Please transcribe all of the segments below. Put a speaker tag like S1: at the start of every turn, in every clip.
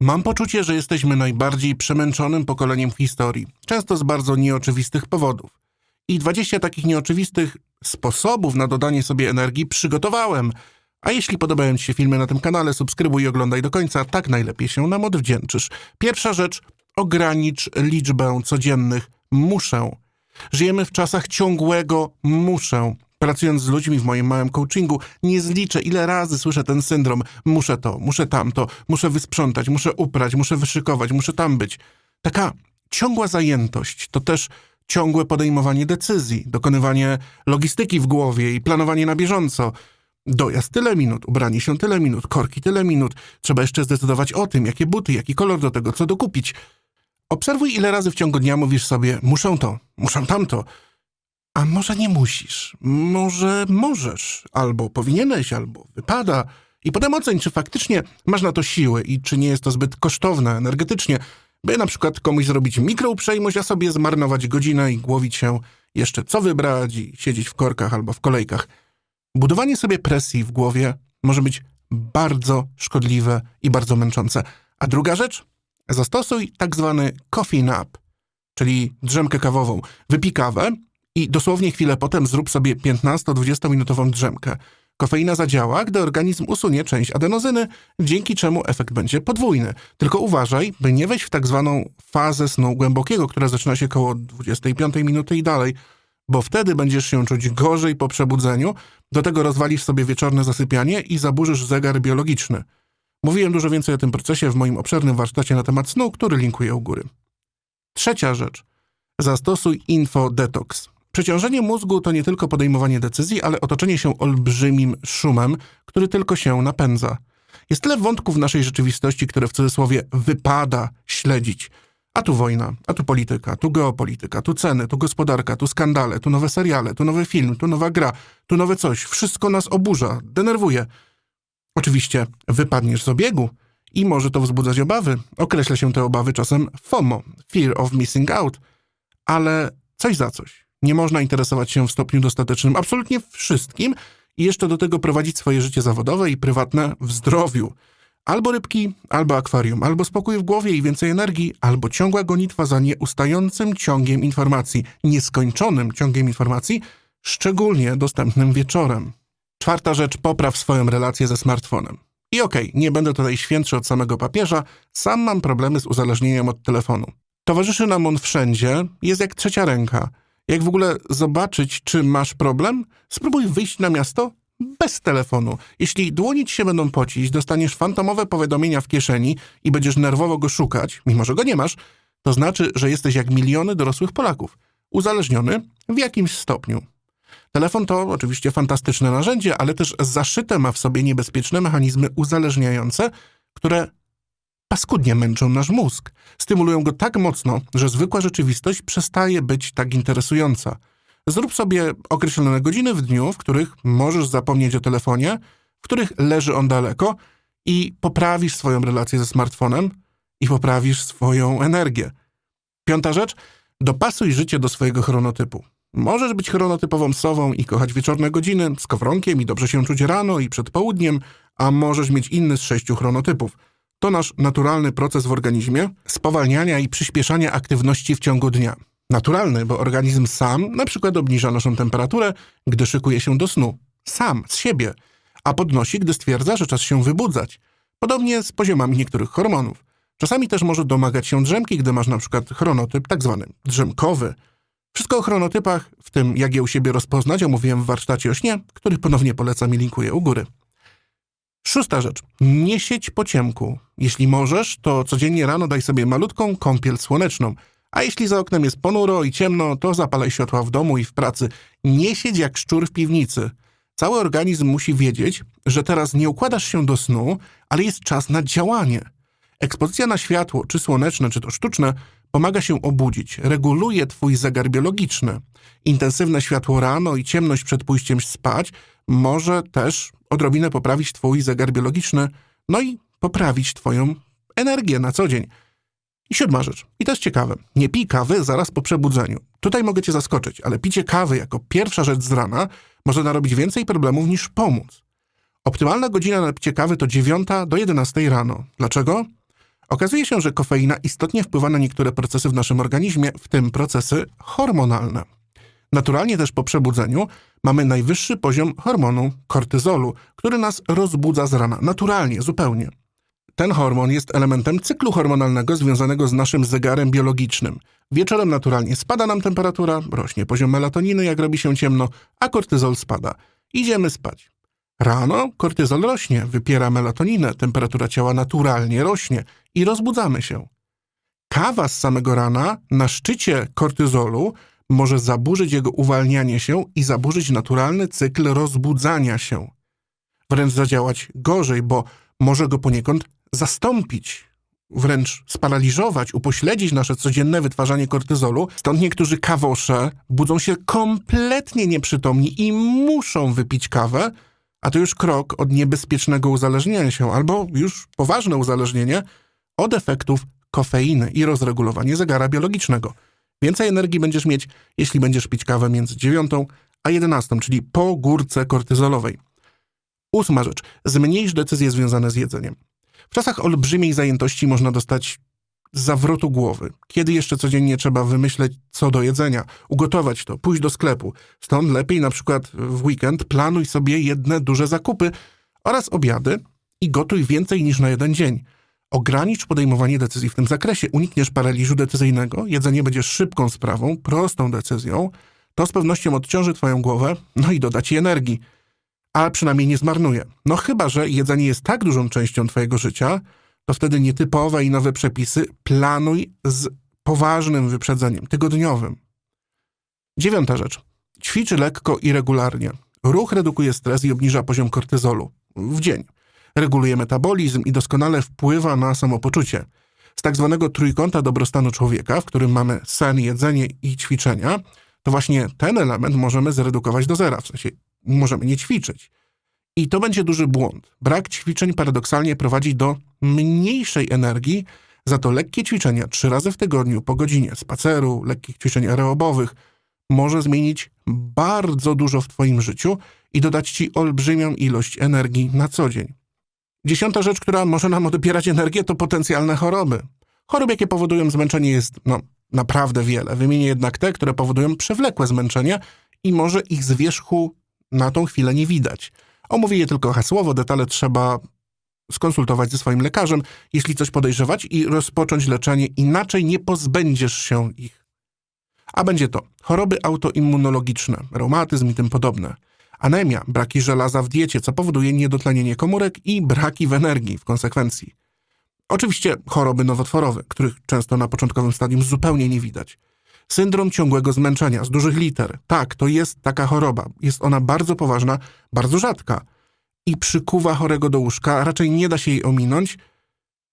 S1: Mam poczucie, że jesteśmy najbardziej przemęczonym pokoleniem w historii, często z bardzo nieoczywistych powodów. I 20 takich nieoczywistych sposobów na dodanie sobie energii przygotowałem. A jeśli podobają Ci się filmy na tym kanale, subskrybuj i oglądaj do końca, tak najlepiej się nam odwdzięczysz. Pierwsza rzecz, ogranicz liczbę codziennych muszę. Żyjemy w czasach ciągłego muszę. Pracując z ludźmi w moim małym coachingu, nie zliczę, ile razy słyszę ten syndrom. Muszę to, muszę tamto, muszę wysprzątać, muszę uprać, muszę wyszykować, muszę tam być. Taka ciągła zajętość to też ciągłe podejmowanie decyzji, dokonywanie logistyki w głowie i planowanie na bieżąco. Dojazd tyle minut, ubranie się tyle minut, korki tyle minut. Trzeba jeszcze zdecydować o tym, jakie buty, jaki kolor do tego, co dokupić. Obserwuj, ile razy w ciągu dnia mówisz sobie: muszę to, muszę tamto. A może nie musisz, może możesz, albo powinieneś, albo wypada. I potem oceń, czy faktycznie masz na to siłę i czy nie jest to zbyt kosztowne energetycznie, by na przykład komuś zrobić mikrouprzejmość, a sobie zmarnować godzinę i głowić się jeszcze co wybrać i siedzieć w korkach albo w kolejkach. Budowanie sobie presji w głowie może być bardzo szkodliwe i bardzo męczące. A druga rzecz? Zastosuj tak zwany coffee nap, czyli drzemkę kawową. Wypij kawę i dosłownie chwilę potem zrób sobie 15-20 minutową drzemkę. Kofeina zadziała, gdy organizm usunie część adenozyny, dzięki czemu efekt będzie podwójny. Tylko uważaj, by nie wejść w tak zwaną fazę snu głębokiego, która zaczyna się koło 25 minuty i dalej, bo wtedy będziesz się czuć gorzej po przebudzeniu, do tego rozwalisz sobie wieczorne zasypianie i zaburzysz zegar biologiczny. Mówiłem dużo więcej o tym procesie w moim obszernym warsztacie na temat snu, który linkuję u góry. Trzecia rzecz. Zastosuj info detox. Przeciążenie mózgu to nie tylko podejmowanie decyzji, ale otoczenie się olbrzymim szumem, który tylko się napędza. Jest tyle wątków w naszej rzeczywistości, które w cudzysłowie wypada śledzić. A tu wojna, a tu polityka, tu geopolityka, tu ceny, tu gospodarka, tu skandale, tu nowe seriale, tu nowy film, tu nowa gra, tu nowe coś. Wszystko nas oburza, denerwuje. Oczywiście wypadniesz z obiegu i może to wzbudzać obawy. Określa się te obawy czasem FOMO, Fear of Missing Out. Ale coś za coś. Nie można interesować się w stopniu dostatecznym absolutnie wszystkim i jeszcze do tego prowadzić swoje życie zawodowe i prywatne w zdrowiu. Albo rybki, albo akwarium, albo spokój w głowie i więcej energii, albo ciągła gonitwa za nieustającym ciągiem informacji, nieskończonym ciągiem informacji, szczególnie dostępnym wieczorem. Czwarta rzecz, popraw swoją relację ze smartfonem. I okej, okay, nie będę tutaj świętszy od samego papieża, sam mam problemy z uzależnieniem od telefonu. Towarzyszy nam on wszędzie, jest jak trzecia ręka. Jak w ogóle zobaczyć, czy masz problem? Spróbuj wyjść na miasto bez telefonu. Jeśli dłonie ci się będą pocić, dostaniesz fantomowe powiadomienia w kieszeni i będziesz nerwowo go szukać, mimo że go nie masz, to znaczy, że jesteś jak miliony dorosłych Polaków, uzależniony w jakimś stopniu. Telefon to oczywiście fantastyczne narzędzie, ale też zaszyte ma w sobie niebezpieczne mechanizmy uzależniające, które paskudnie męczą nasz mózg. Stymulują go tak mocno, że zwykła rzeczywistość przestaje być tak interesująca. Zrób sobie określone godziny w dniu, w których możesz zapomnieć o telefonie, w których leży on daleko i poprawisz swoją relację ze smartfonem i poprawisz swoją energię. Piąta rzecz, dopasuj życie do swojego chronotypu. Możesz być chronotypową sową i kochać wieczorne godziny z kowronkiem i dobrze się czuć rano i przed południem, a możesz mieć inny z sześciu chronotypów. To nasz naturalny proces w organizmie spowalniania i przyspieszania aktywności w ciągu dnia. Naturalny, bo organizm sam na przykład obniża naszą temperaturę, gdy szykuje się do snu. Sam, z siebie. A podnosi, gdy stwierdza, że czas się wybudzać. Podobnie z poziomami niektórych hormonów. Czasami też może domagać się drzemki, gdy masz na przykład chronotyp tak zwany drzemkowy. Wszystko o chronotypach, w tym jak je u siebie rozpoznać, omówiłem w warsztacie o śnie, który ponownie polecam i linkuję u góry. Szósta rzecz. Nie siedź po ciemku. Jeśli możesz, to codziennie rano daj sobie malutką kąpiel słoneczną. A jeśli za oknem jest ponuro i ciemno, to zapalaj światła w domu i w pracy. Nie siedź jak szczur w piwnicy. Cały organizm musi wiedzieć, że teraz nie układasz się do snu, ale jest czas na działanie. Ekspozycja na światło, czy słoneczne, czy to sztuczne, pomaga się obudzić, reguluje twój zegar biologiczny. Intensywne światło rano i ciemność przed pójściem spać może też odrobinę poprawić twój zegar biologiczny, no i poprawić twoją energię na co dzień. I siódma rzecz, i jest ciekawe, nie pij kawy zaraz po przebudzeniu. Tutaj mogę cię zaskoczyć, ale picie kawy jako pierwsza rzecz z rana może narobić więcej problemów niż pomóc. Optymalna godzina na picie kawy to 9 do 11 rano. Dlaczego? Okazuje się, że kofeina istotnie wpływa na niektóre procesy w naszym organizmie, w tym procesy hormonalne. Naturalnie też po przebudzeniu mamy najwyższy poziom hormonu kortyzolu, który nas rozbudza z rana. Naturalnie, zupełnie. Ten hormon jest elementem cyklu hormonalnego związanego z naszym zegarem biologicznym. Wieczorem naturalnie spada nam temperatura, rośnie poziom melatoniny, jak robi się ciemno, a kortyzol spada. Idziemy spać. Rano kortyzol rośnie, wypiera melatoninę, temperatura ciała naturalnie rośnie i rozbudzamy się. Kawa z samego rana na szczycie kortyzolu może zaburzyć jego uwalnianie się i zaburzyć naturalny cykl rozbudzania się. Wręcz zadziałać gorzej, bo może go poniekąd zastąpić, wręcz sparaliżować, upośledzić nasze codzienne wytwarzanie kortyzolu. Stąd niektórzy kawosze budzą się kompletnie nieprzytomni i muszą wypić kawę, a to już krok od niebezpiecznego uzależnienia się, albo już poważne uzależnienie od efektów kofeiny i rozregulowanie zegara biologicznego. Więcej energii będziesz mieć, jeśli będziesz pić kawę między 9 a 11, czyli po górce kortyzolowej. Ósma rzecz. Zmniejsz decyzje związane z jedzeniem. W czasach olbrzymiej zajętości można dostać zawrotu głowy. Kiedy jeszcze codziennie trzeba wymyśleć co do jedzenia, ugotować to, pójść do sklepu. Stąd lepiej na przykład w weekend planuj sobie jedne duże zakupy oraz obiady i gotuj więcej niż na jeden dzień. Ogranicz podejmowanie decyzji w tym zakresie, unikniesz paraliżu decyzyjnego, jedzenie będzie szybką sprawą, prostą decyzją, to z pewnością odciąży twoją głowę, no i doda ci energii. Ale przynajmniej nie zmarnuje. No chyba, że jedzenie jest tak dużą częścią twojego życia, to wtedy nietypowe i nowe przepisy planuj z poważnym wyprzedzeniem, tygodniowym. Dziewiąta rzecz. Ćwiczy lekko i regularnie. Ruch redukuje stres i obniża poziom kortyzolu w dzień. Reguluje metabolizm i doskonale wpływa na samopoczucie. Z tak zwanego trójkąta dobrostanu człowieka, w którym mamy sen, jedzenie i ćwiczenia, to właśnie ten element możemy zredukować do zera, w sensie możemy nie ćwiczyć. I to będzie duży błąd. Brak ćwiczeń paradoksalnie prowadzi do mniejszej energii, za to lekkie ćwiczenia trzy razy w tygodniu po godzinie spaceru, lekkich ćwiczeń aerobowych może zmienić bardzo dużo w Twoim życiu i dodać Ci olbrzymią ilość energii na co dzień. Dziesiąta rzecz, która może nam odbierać energię, to potencjalne choroby. Chorób, jakie powodują zmęczenie, jest no, naprawdę wiele. Wymienię jednak te, które powodują przewlekłe zmęczenie i może ich z wierzchu na tą chwilę nie widać. Omówię je tylko hasłowo, detale trzeba skonsultować ze swoim lekarzem, jeśli coś podejrzewać i rozpocząć leczenie, inaczej nie pozbędziesz się ich. A będzie to choroby autoimmunologiczne, reumatyzm i tym podobne, anemia, braki żelaza w diecie, co powoduje niedotlenienie komórek i braki w energii w konsekwencji. Oczywiście choroby nowotworowe, których często na początkowym stadium zupełnie nie widać. Syndrom ciągłego zmęczenia z dużych liter. Tak, to jest taka choroba. Jest ona bardzo poważna, bardzo rzadka i przykuwa chorego do łóżka, raczej nie da się jej ominąć.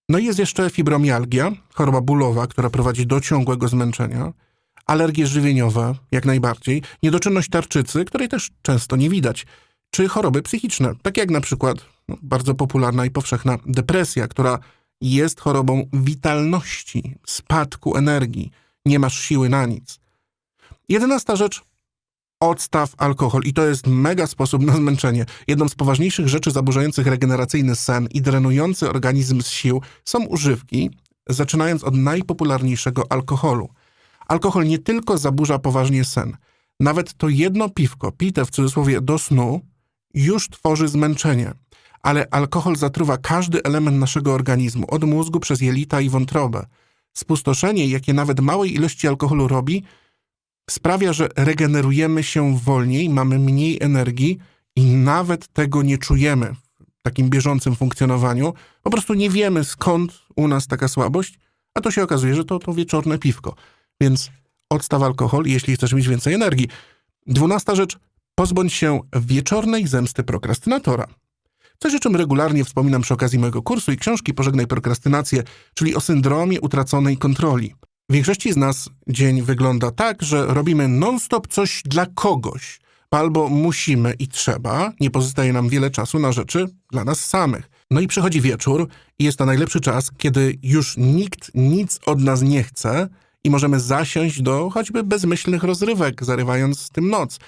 S1: No i jest jeszcze fibromialgia, choroba bólowa, która prowadzi do ciągłego zmęczenia, alergie żywieniowe, jak najbardziej, niedoczynność tarczycy, której też często nie widać, czy choroby psychiczne, takie jak na przykład no, bardzo popularna i powszechna depresja, która jest chorobą witalności, spadku energii, nie masz siły na nic. Jedenasta rzecz, odstaw alkohol i to jest mega sposób na zmęczenie. Jedną z poważniejszych rzeczy zaburzających regeneracyjny sen i drenujący organizm z sił są używki, zaczynając od najpopularniejszego alkoholu. Alkohol nie tylko zaburza poważnie sen, nawet to jedno piwko, pite w cudzysłowie do snu, już tworzy zmęczenie. Ale alkohol zatruwa każdy element naszego organizmu, od mózgu przez jelita i wątrobę. Spustoszenie, jakie nawet małej ilości alkoholu robi, sprawia, że regenerujemy się wolniej, mamy mniej energii i nawet tego nie czujemy w takim bieżącym funkcjonowaniu. Po prostu nie wiemy skąd u nas taka słabość, a to się okazuje, że to to wieczorne piwko. Więc odstaw alkohol, jeśli chcesz mieć więcej energii. Dwunasta rzecz, pozbądź się wieczornej zemsty prokrastynatora. Coś, o czym regularnie wspominam przy okazji mojego kursu i książki Pożegnaj prokrastynację, czyli o syndromie utraconej kontroli. W większości z nas dzień wygląda tak, że robimy non-stop coś dla kogoś, albo musimy i trzeba, nie pozostaje nam wiele czasu na rzeczy dla nas samych. No i przychodzi wieczór i jest to najlepszy czas, kiedy już nikt nic od nas nie chce i możemy zasiąść do choćby bezmyślnych rozrywek, zarywając z tym noc,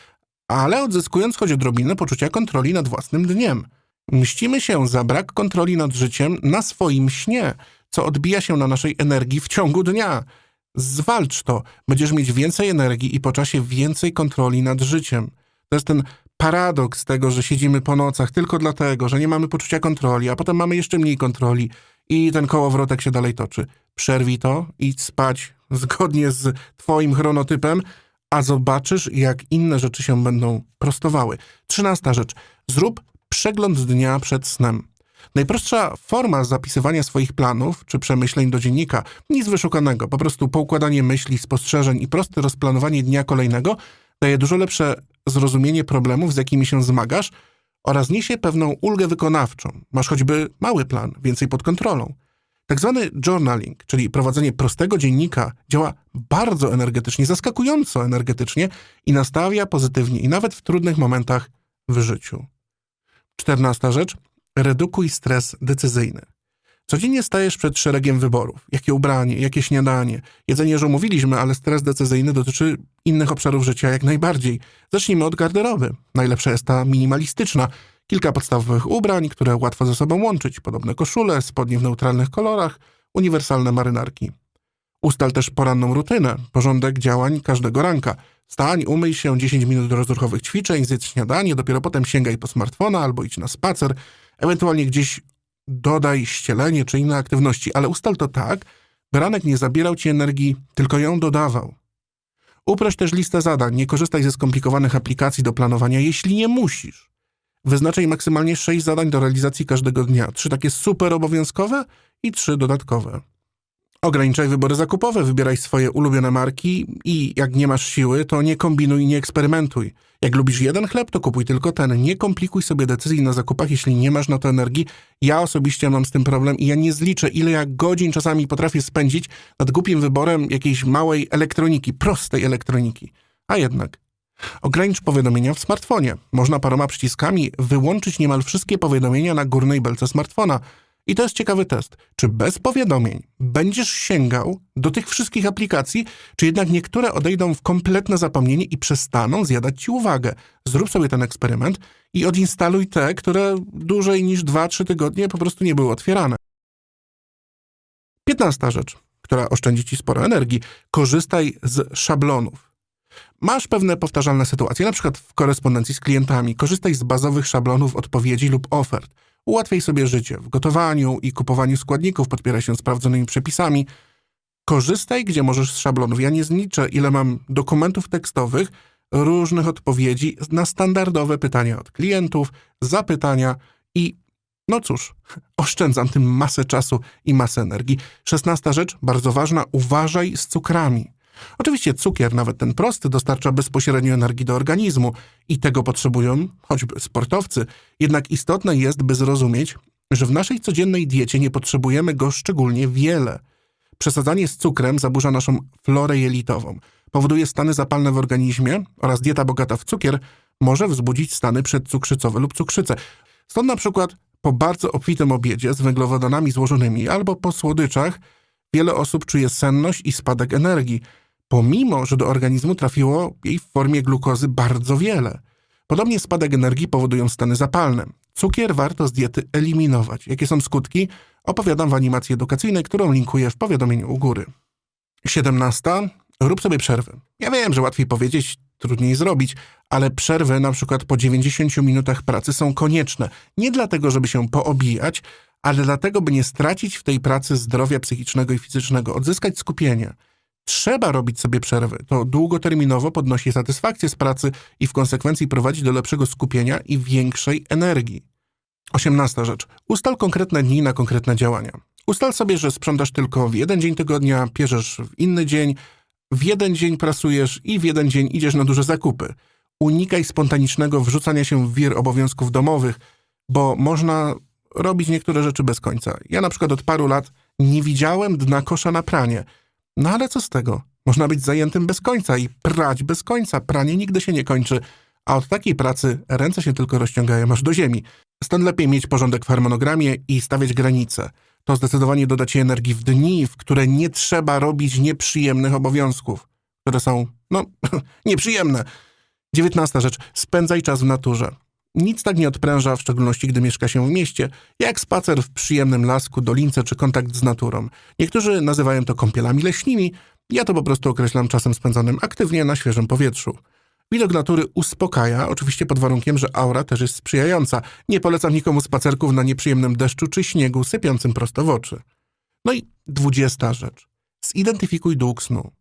S1: ale odzyskując choć odrobinę poczucia kontroli nad własnym dniem. Mścimy się za brak kontroli nad życiem na swoim śnie, co odbija się na naszej energii w ciągu dnia. Zwalcz to. Będziesz mieć więcej energii i po czasie więcej kontroli nad życiem. To jest ten paradoks tego, że siedzimy po nocach tylko dlatego, że nie mamy poczucia kontroli, a potem mamy jeszcze mniej kontroli i ten kołowrotek się dalej toczy. Przerwij to, idź spać zgodnie z twoim chronotypem, a zobaczysz, jak inne rzeczy się będą prostowały. Trzynasta rzecz. Zrób przegląd dnia przed snem. Najprostsza forma zapisywania swoich planów czy przemyśleń do dziennika, nic wyszukanego, po prostu poukładanie myśli, spostrzeżeń i proste rozplanowanie dnia kolejnego daje dużo lepsze zrozumienie problemów, z jakimi się zmagasz oraz niesie pewną ulgę wykonawczą. Masz choćby mały plan, więcej pod kontrolą. Tak zwany journaling, czyli prowadzenie prostego dziennika, działa bardzo energetycznie, zaskakująco energetycznie i nastawia pozytywnie i nawet w trudnych momentach w życiu. Czternasta rzecz. Redukuj stres decyzyjny. Codziennie stajesz przed szeregiem wyborów. Jakie ubranie, jakie śniadanie. Jedzenie już omówiliśmy, ale stres decyzyjny dotyczy innych obszarów życia jak najbardziej. Zacznijmy od garderoby. Najlepsza jest ta minimalistyczna. Kilka podstawowych ubrań, które łatwo ze sobą łączyć. Podobne koszule, spodnie w neutralnych kolorach, uniwersalne marynarki. Ustal też poranną rutynę, porządek działań każdego ranka. Stań, umyj się 10 minut do rozruchowych ćwiczeń, zjedz śniadanie, dopiero potem sięgaj po smartfona albo idź na spacer, ewentualnie gdzieś dodaj ścielenie czy inne aktywności, ale ustal to tak, by ranek nie zabierał ci energii, tylko ją dodawał. Uprość też listę zadań, nie korzystaj ze skomplikowanych aplikacji do planowania, jeśli nie musisz. Wyznaczaj maksymalnie 6 zadań do realizacji każdego dnia, trzy takie super obowiązkowe i trzy dodatkowe. Ograniczaj wybory zakupowe, wybieraj swoje ulubione marki i jak nie masz siły, to nie kombinuj, nie eksperymentuj. Jak lubisz jeden chleb, to kupuj tylko ten. Nie komplikuj sobie decyzji na zakupach, jeśli nie masz na to energii. Ja osobiście mam z tym problem i ja nie zliczę, ile ja godzin czasami potrafię spędzić nad głupim wyborem jakiejś małej elektroniki, prostej elektroniki. A jednak. Ogranicz powiadomienia w smartfonie. Można paroma przyciskami wyłączyć niemal wszystkie powiadomienia na górnej belce smartfona. I to jest ciekawy test. Czy bez powiadomień będziesz sięgał do tych wszystkich aplikacji, czy jednak niektóre odejdą w kompletne zapomnienie i przestaną zjadać ci uwagę? Zrób sobie ten eksperyment i odinstaluj te, które dłużej niż 2-3 tygodnie po prostu nie były otwierane. Piętnasta rzecz, która oszczędzi ci sporo energii. Korzystaj z szablonów. Masz pewne powtarzalne sytuacje, na przykład w korespondencji z klientami. Korzystaj z bazowych szablonów odpowiedzi lub ofert. Ułatwiaj sobie życie w gotowaniu i kupowaniu składników, podpieraj się sprawdzonymi przepisami. Korzystaj, gdzie możesz z szablonów. Ja nie zliczę, ile mam dokumentów tekstowych, różnych odpowiedzi na standardowe pytania od klientów, zapytania i no cóż, oszczędzam tym masę czasu i masę energii. Szesnasta rzecz, bardzo ważna, uważaj z cukrami. Oczywiście cukier, nawet ten prosty, dostarcza bezpośrednio energii do organizmu i tego potrzebują choćby sportowcy. Jednak istotne jest, by zrozumieć, że w naszej codziennej diecie nie potrzebujemy go szczególnie wiele. Przesadzanie z cukrem zaburza naszą florę jelitową, powoduje stany zapalne w organizmie oraz dieta bogata w cukier może wzbudzić stany przedcukrzycowe lub cukrzycę. Stąd na przykład po bardzo obfitym obiedzie z węglowodanami złożonymi albo po słodyczach wiele osób czuje senność i spadek energii – pomimo że do organizmu trafiło jej w formie glukozy bardzo wiele. Podobnie spadek energii powodują stany zapalne. Cukier warto z diety eliminować. Jakie są skutki? Opowiadam w animacji edukacyjnej, którą linkuję w powiadomieniu u góry. 17. Rób sobie przerwy. Ja wiem, że łatwiej powiedzieć, trudniej zrobić, ale przerwy na przykład po 90 minutach pracy są konieczne. Nie dlatego, żeby się poobijać, ale dlatego, by nie stracić w tej pracy zdrowia psychicznego i fizycznego, odzyskać skupienie. Trzeba robić sobie przerwy. To długoterminowo podnosi satysfakcję z pracy i w konsekwencji prowadzi do lepszego skupienia i większej energii. Osiemnasta rzecz. Ustal konkretne dni na konkretne działania. Ustal sobie, że sprzątasz tylko w jeden dzień tygodnia, pierzesz w inny dzień, w jeden dzień pracujesz i w jeden dzień idziesz na duże zakupy. Unikaj spontanicznego wrzucania się w wir obowiązków domowych, bo można robić niektóre rzeczy bez końca. Ja na przykład od paru lat nie widziałem dna kosza na pranie – no ale co z tego? Można być zajętym bez końca i prać bez końca. Pranie nigdy się nie kończy, a od takiej pracy ręce się tylko rozciągają aż do ziemi. Stąd lepiej mieć porządek w harmonogramie i stawiać granice. To zdecydowanie doda ci energii w dni, w które nie trzeba robić nieprzyjemnych obowiązków, które są, no, nieprzyjemne. Dziewiętnasta rzecz. Spędzaj czas w naturze. Nic tak nie odpręża, w szczególności gdy mieszka się w mieście, jak spacer w przyjemnym lasku, dolince czy kontakt z naturą. Niektórzy nazywają to kąpielami leśnymi, ja to po prostu określam czasem spędzonym aktywnie na świeżym powietrzu. Widok natury uspokaja, oczywiście pod warunkiem, że aura też jest sprzyjająca. Nie polecam nikomu spacerków na nieprzyjemnym deszczu czy śniegu sypiącym prosto w oczy. No i dwudziesta rzecz. Zidentyfikuj dług snu.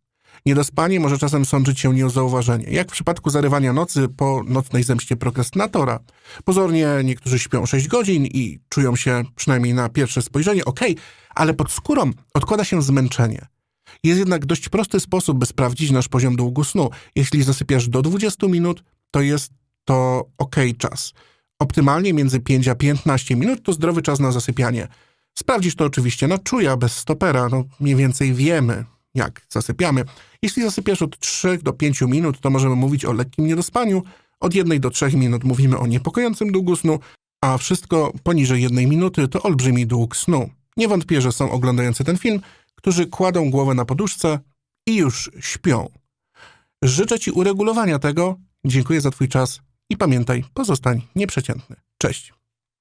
S1: Niedospanie może czasem sączyć się niezauważenie, jak w przypadku zarywania nocy po nocnej zemście prokrastynatora. Pozornie niektórzy śpią 6 godzin i czują się przynajmniej na pierwsze spojrzenie ok, ale pod skórą odkłada się zmęczenie. Jest jednak dość prosty sposób, by sprawdzić nasz poziom długu snu. Jeśli zasypiasz do 20 minut, to jest to ok czas. Optymalnie między 5 a 15 minut to zdrowy czas na zasypianie. Sprawdzisz to oczywiście na czuja, bez stopera, no mniej więcej wiemy, jak zasypiamy. Jeśli zasypiasz od 3 do 5 minut, to możemy mówić o lekkim niedospaniu, od 1 do 3 minut mówimy o niepokojącym długu snu, a wszystko poniżej 1 minuty to olbrzymi dług snu. Nie wątpię, że są oglądający ten film, którzy kładą głowę na poduszce i już śpią. Życzę Ci uregulowania tego, dziękuję za Twój czas i pamiętaj, pozostań nieprzeciętny. Cześć.